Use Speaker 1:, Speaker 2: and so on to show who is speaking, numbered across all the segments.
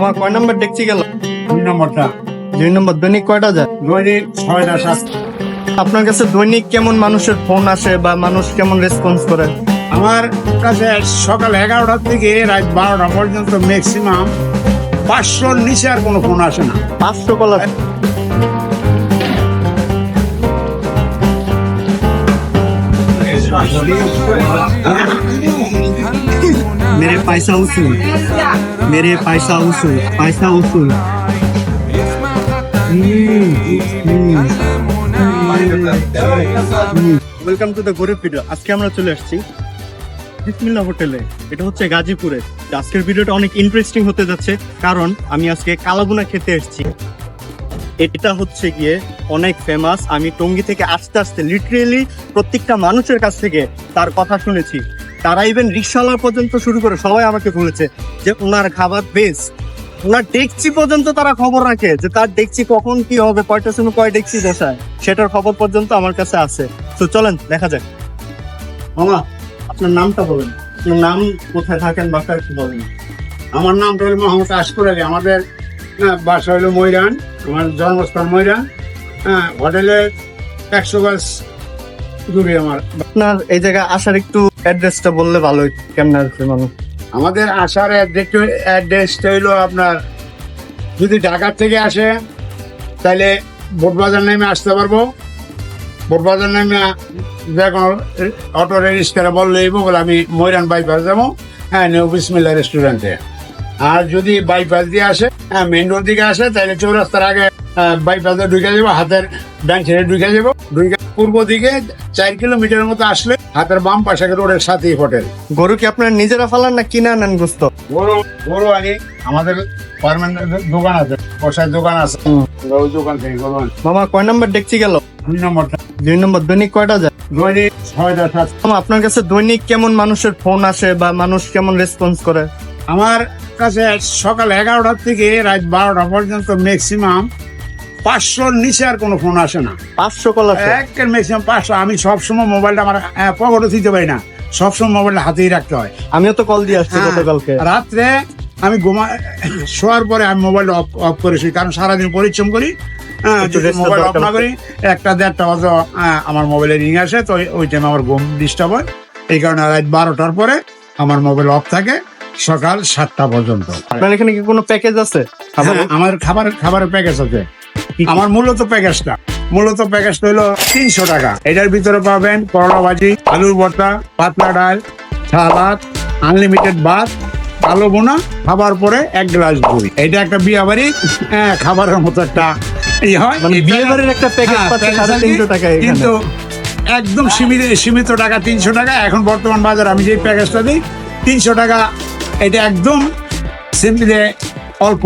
Speaker 1: তোমার কয় নাম্বার ডেকছি গেল দুই নম্বরটা দুই নম্বর দৈনিক কয়টা যায়
Speaker 2: দৈনিক ছয়টা সাতটা
Speaker 1: আপনার কাছে দৈনিক কেমন মানুষের ফোন আসে বা মানুষ কেমন রেসপন্স করে
Speaker 2: আমার কাছে সকাল এগারোটার থেকে রাত বারোটা পর্যন্ত ম্যাক্সিমাম পাঁচশোর নিচে আর কোনো ফোন আসে না
Speaker 1: পাঁচশো কল আসে মেরে পয়সা উসুল মেরে পয়সা উসুল পয়সা উসুল ওয়েলকাম টু দ্য গরিব ভিডিও আজকে আমরা চলে আসছি বিসমিল্লা হোটেলে এটা হচ্ছে গাজীপুরে আজকের ভিডিওটা অনেক ইন্টারেস্টিং হতে যাচ্ছে কারণ আমি আজকে কালাগুনা খেতে এসেছি এটা হচ্ছে গিয়ে অনেক ফেমাস আমি টঙ্গি থেকে আস্তে আস্তে লিটারেলি প্রত্যেকটা মানুষের কাছ থেকে তার কথা শুনেছি তারা ইভেন রিক্সাওয়ালা পর্যন্ত শুরু করে সবাই আমাকে বলেছে যে ওনার খাবার বেস্ট ওনার ডেকচি পর্যন্ত তারা খবর রাখে যে তার ডেকচি কখন কি হবে কয়টা সময় কয় ডেকচি দেশায় সেটার খবর পর্যন্ত আমার কাছে আছে তো চলেন দেখা যাক মামা আপনার নামটা বলেন আপনার নাম কোথায় থাকেন বা একটু বলেন
Speaker 2: আমার নামটা হলো মোহাম্মদ আশকুর আলী আমাদের বাসা হইল ময়রান আমার জন্মস্থান ময়রান হ্যাঁ হোটেলের একশো গাছ দূরে আমার
Speaker 1: আপনার এই জায়গায় আসার একটু অ্যাড্রেসটা বললে ভালো হইতো কেমন আসবে মানুষ
Speaker 2: আমাদের আসার অ্যাড্রেসটা হইলো আপনার যদি ঢাকার থেকে আসে তাহলে বোটবাজার নেমে আসতে পারবো বোটবাজার নেমে যে কোনো অটো রেজিস্টারে বললে এইব বলে আমি ময়রান বাইপাস যাবো হ্যাঁ বিসমিল্লা রেস্টুরেন্টে আর যদি বাইপাস দিয়ে আসে হ্যাঁ মেন রোড দিকে আসে তাহলে চৌরাস্তার আগে বাইপাসে ঢুকে যাবো হাতের ডান ছেড়ে ঢুকে যাবো ঢুকে পূর্ব দিকে চার কিলোমিটার মতো আসলে হাতের বাম পাশে রোডের সাথেই হোটেল
Speaker 1: গরু কি আপনার নিজেরা ফালান না কিনা নেন গুস্ত
Speaker 2: গরু গরু আনি আমাদের দোকান আছে পোশাক দোকান আছে দোকান থেকে
Speaker 1: মামা কয় নম্বর ডেকছি গেল দুই নম্বর দুই নম্বর দৈনিক কয়টা যায়
Speaker 2: দৈনিক ছয়টা সাত
Speaker 1: আপনার কাছে দৈনিক কেমন মানুষের ফোন আসে বা মানুষ কেমন রেসপন্স করে
Speaker 2: আমার কাছে সকাল এগারোটার থেকে রাত বারোটা পর্যন্ত ম্যাক্সিমাম পাঁচশোর নিচে আর কোনো ফোন আসে না পাঁচশো একের ম্যাক্সিমাম পাঁচশো আমি সবসময় মোবাইলটা আমার পকেটে দিতে পারি না সবসময় মোবাইলটা হাতেই রাখতে হয়
Speaker 1: আমিও তো কল দিয়ে আসছি হ্যাঁ।
Speaker 2: রাত্রে আমি ঘুমা শোয়ার পরে আমি মোবাইলটা অফ অফ করেছি কারণ সারাদিন পরিশ্রম করি মোবাইল হ্যাঁ, অফ না করি একটা দেড়টা বাজে আমার মোবাইলে রিং আসে তো ওই টাইমে আমার ঘুম ডিস্টার্ব হয় এই কারণে রাত বারোটার পরে আমার মোবাইল অফ থাকে সকাল সাতটা পর্যন্ত
Speaker 1: আপনার এখানে কি কোনো প্যাকেজ আছে
Speaker 2: হ্যাঁ, আমার খাবার খাবারের প্যাকেজ আছে আমার মূলত প্যাকেজটা মূলত প্যাকেজটা হলো তিনশো টাকা এটার ভিতরে পাবেন করলা ভাজি আলুর ভর্তা পাতলা ডাল সালাদ আনলিমিটেড ভাত আলু বোনা খাবার পরে এক গ্লাস দই এটা একটা বিয়ে বাড়ি হ্যাঁ খাবারের মতো একটা
Speaker 1: ই হয় মানে বিয়ে বাড়ির একটা প্যাকেজ তিনশো টাকা
Speaker 2: কিন্তু একদম সীমিত সীমিত টাকা তিনশো টাকা এখন বর্তমান বাজার আমি যেই প্যাকেজটা দিই তিনশো টাকা এটা একদম সিম্পলি অল্প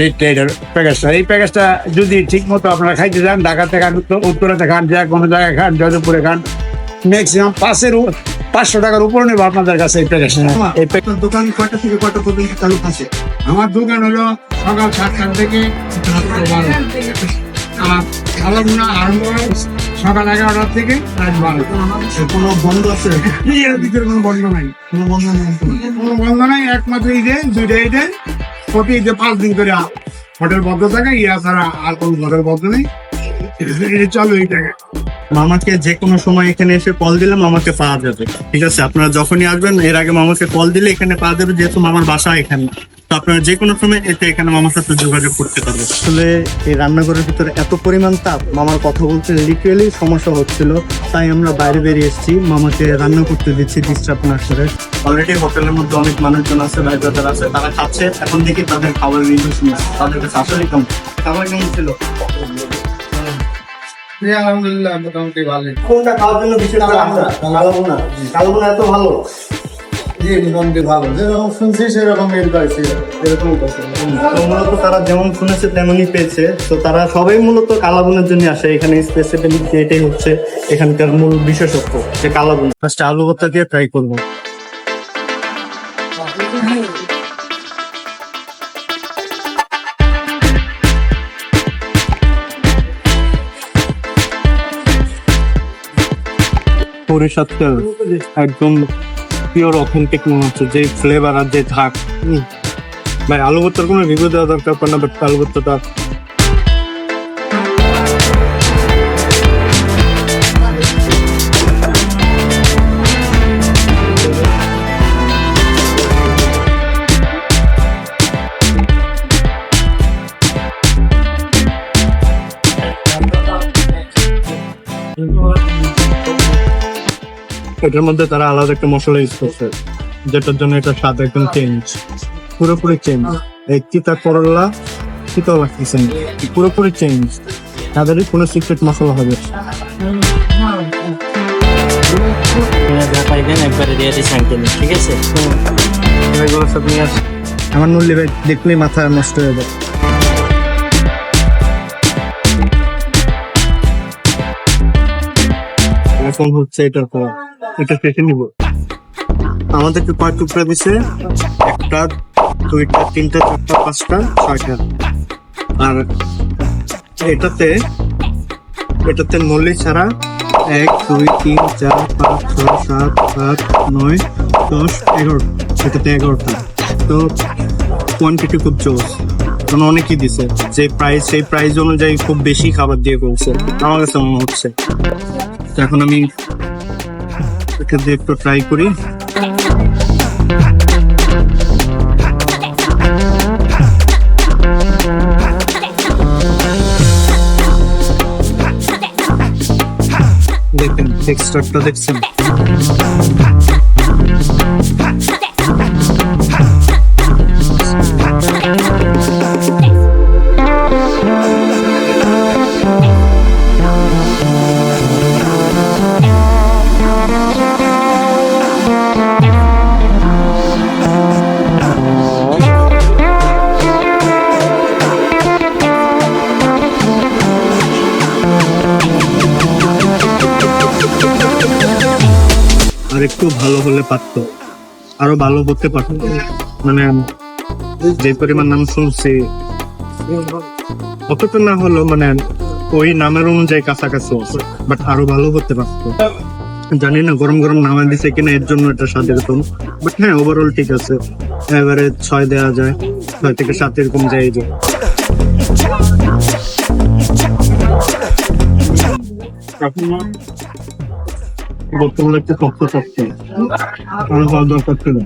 Speaker 2: রেটটা এটার প্যাকেজটা এই প্যাকেজটা যদি ঠিকমতো আপনারা খাইতে যান ঢাকাতে খান উত্তরাতে খান যা কোনো জায়গায় খান যদবপুরে খান ম্যাক্সিমাম পাঁচের পাঁচশো টাকার উপরে নেব আপনাদের কাছে এই প্যাকেজটা
Speaker 1: দোকান কয়টা থেকে কয়টা পর্যন্ত চালু আছে
Speaker 2: আমার দোকান হলো সকাল সাতটা থেকে আর খেলাধুলা আরম্ভ হয় সকাল এগারোটার থেকে আচ্ছা,
Speaker 1: কোনো বন্ধ আছে
Speaker 2: কোনো বন্ধ কোনো বন্ধ নাই কোনো বন্ধ নাই একমাত্র ঈদে দুইটা ঈদে প্রতি যে পাঁচ দিন করে হোটেল বন্ধ থাকে ইয়া ছাড়া আর কোনো হোটেল বন্ধ নেই চলো এই টাকা
Speaker 1: মামাকে যে কোনো সময় এখানে এসে কল দিলে মামাকে পাওয়া যাবে ঠিক আছে আপনারা যখনই আসবেন এর আগে মামাকে কল দিলে এখানে পাওয়া যাবে যেহেতু মামার বাসা এখানে তো আপনারা যে কোনো সময় এতে এখানে মামার সাথে যোগাযোগ করতে পারবেন আসলে এই রান্নাঘরের ভিতরে এত পরিমাণ তাপ মামার কথা বলতে লিটারেলি সমস্যা হচ্ছিল তাই আমরা বাইরে বেরিয়ে এসেছি মামাকে রান্না করতে দিচ্ছি ডিস্টার্ব না করে অলরেডি হোটেলের মধ্যে অনেক মানুষজন আছে ভাই আছে তারা খাচ্ছে এখন দেখি তাদের খাবার রিভিউ শুনে তাদের কাছে আসলে কেমন খাবার নিয়েছিল আলহামদুলিল্লাহ মোটামুটি ভালো
Speaker 2: কোনটা খাওয়ার জন্য এত ভালো সেরকম এরকম
Speaker 1: মূলত তারা যেমন শুনেছে তেমনই পেয়েছে তো তারা সবাই মূলত আসে এখানে স্পেসিফিক এটাই হচ্ছে এখানকার মূল বিশেষত্ব যে কালাবুন ফার্স্ট আলু ভর্তা দিয়ে ট্রাই করবো সরিষার তেল একদম পিওর অথেন্টিক মনে হচ্ছে যে ফ্লেভার আর যে ঝাঁক ভাই আলু ভর্তার কোনো রিভিউ দেওয়া দরকার না বাট আলু ভর্তাটা এটার মধ্যে তারা আলাদা একটা মশলা ইউজ করছে যেটার জন্য এটা স্বাদ একদম চেঞ্জ পুরোপুরি চেঞ্জ এই তিতা করলা শীতল লাগতেছে পুরোপুরি চেঞ্জ তাদেরই কোনো সিক্রেট মশলা হবে ঠিক হ্যাঁ। আছে আমার নুল্লি ভাই দেখলেই মাথা নষ্ট হয়ে যায় কম হচ্ছে এটা পর এটা শেষে নিব আমাদেরকে কয় টুকরা দিছে একটা দুইটা তিনটা চারটা পাঁচটা ছয়টা আর এটাতে এটাতে নলি ছাড়া এক দুই তিন চার পাঁচ ছয় সাত সাত নয় দশ এগারো এটাতে এগারোটা তো কোয়ান্টিটি খুব জোস কারণ অনেকই দিছে যে প্রাইস সেই প্রাইস অনুযায়ী খুব বেশি খাবার দিয়ে করছে আমার কাছে মনে হচ্ছে এখন আমি একটু ট্রাই করি দেখেন টেক্সচারটা দেখছেন একটু ভালো হলে পারতো আরো ভালো করতে পারতো মানে যে পরিমাণ নাম শুনছি অতটা না হলো মানে ওই নামের অনুযায়ী কাছাকাছি বাট আরো ভালো করতে পারতো জানি না গরম গরম নামা দিছে কিনা এর জন্য এটা স্বাদ এরকম বাট হ্যাঁ ওভারঅল ঠিক আছে এবারে ছয় দেওয়া যায় ছয় থেকে সাত এরকম যায় যে আপনার বর্তমানে একটা তথ্য চাচ্ছি কোনো হওয়ার দরকার ছিল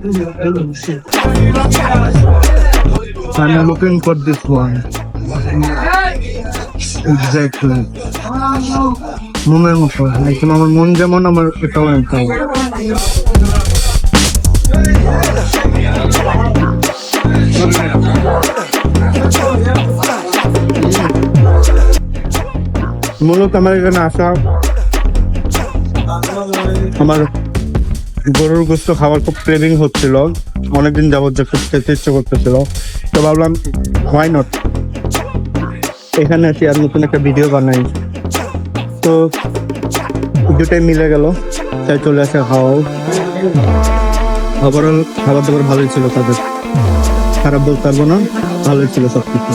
Speaker 1: I'm looking for this one. Exactly. মনের মতো এখন আমার মন যেমন আমার এটাও এমন মূলত আমার এখানে আসা আমার গরুর গোস্ত খাওয়ার খুব ক্রেভিং হচ্ছিল অনেকদিন যাবত যে খুব খেতে ইচ্ছে করতেছিল তো ভাবলাম হয় নট এখানে আসি আর নতুন একটা ভিডিও বানাই তো দুটাই মিলে গেল তাই চলে আসে খাওয়াও ওভারঅল খাবার দাবার ভালোই ছিল তাদের খারাপ বলতে পারবো না ভালোই ছিল সব কিছু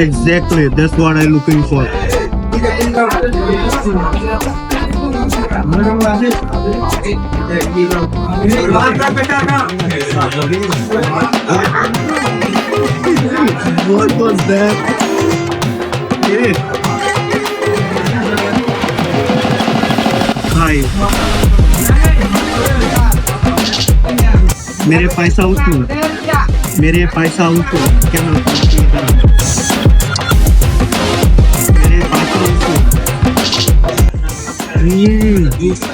Speaker 1: Exactly, that's what I'm looking for. what was that? Hi. it. मेरे पैसा उठो मेरे पैसा उठो क्या পয়সা উচিত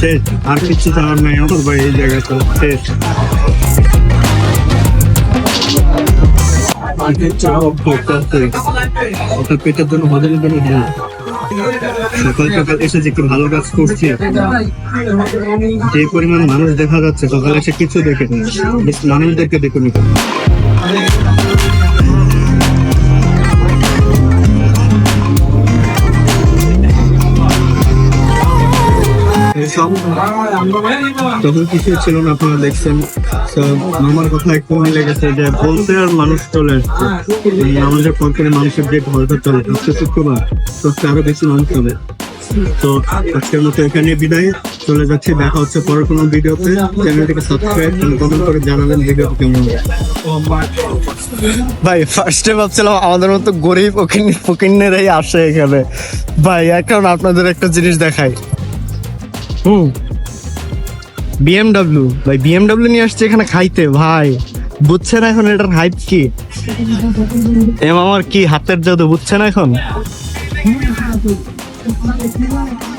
Speaker 1: শেষ আর কিছু চাওয়ার নেই আমার ভাই এই জায়গা তো শেষ পেটের জন্য বদলের জন্য হ্যাঁ সকাল সকাল এসে যে একটু ভালো কাজ করছি যে পরিমাণ মানুষ দেখা যাচ্ছে সকালে এসে কিছু দেখে না মানুষদেরকে দেখুন সব তখন কিছুই ছিল না আপনারা দেখছেন আমার কথা একটু মনে লেগেছে যে বলতে আর মানুষ চলে আসছে আমাদের কঙ্কালে মানুষের যে ভয়টা চলে আসছে শুক্রবার তো আরো বেশি মানুষ হবে তো আজকের মতো এখানে বিদায় চলে যাচ্ছি দেখা হচ্ছে পরের কোনো ভিডিওতে চ্যানেলটিকে সাবস্ক্রাইব কমেন্ট করে জানাবেন ভিডিও কেমন ভাই ফার্স্টে ভাবছিলাম আমাদের মতো গরিব ওখানে ফকিনেরাই আসে এখানে ভাই এখন আপনাদের একটা জিনিস দেখাই হুম বিএমডাব্লিউ ভাই বিএমডাব্লিউ নিয়ে আসছে এখানে খাইতে ভাই বুঝছে না এখন এটার হাইপ কি এম আমার কি হাতের জাদু না এখন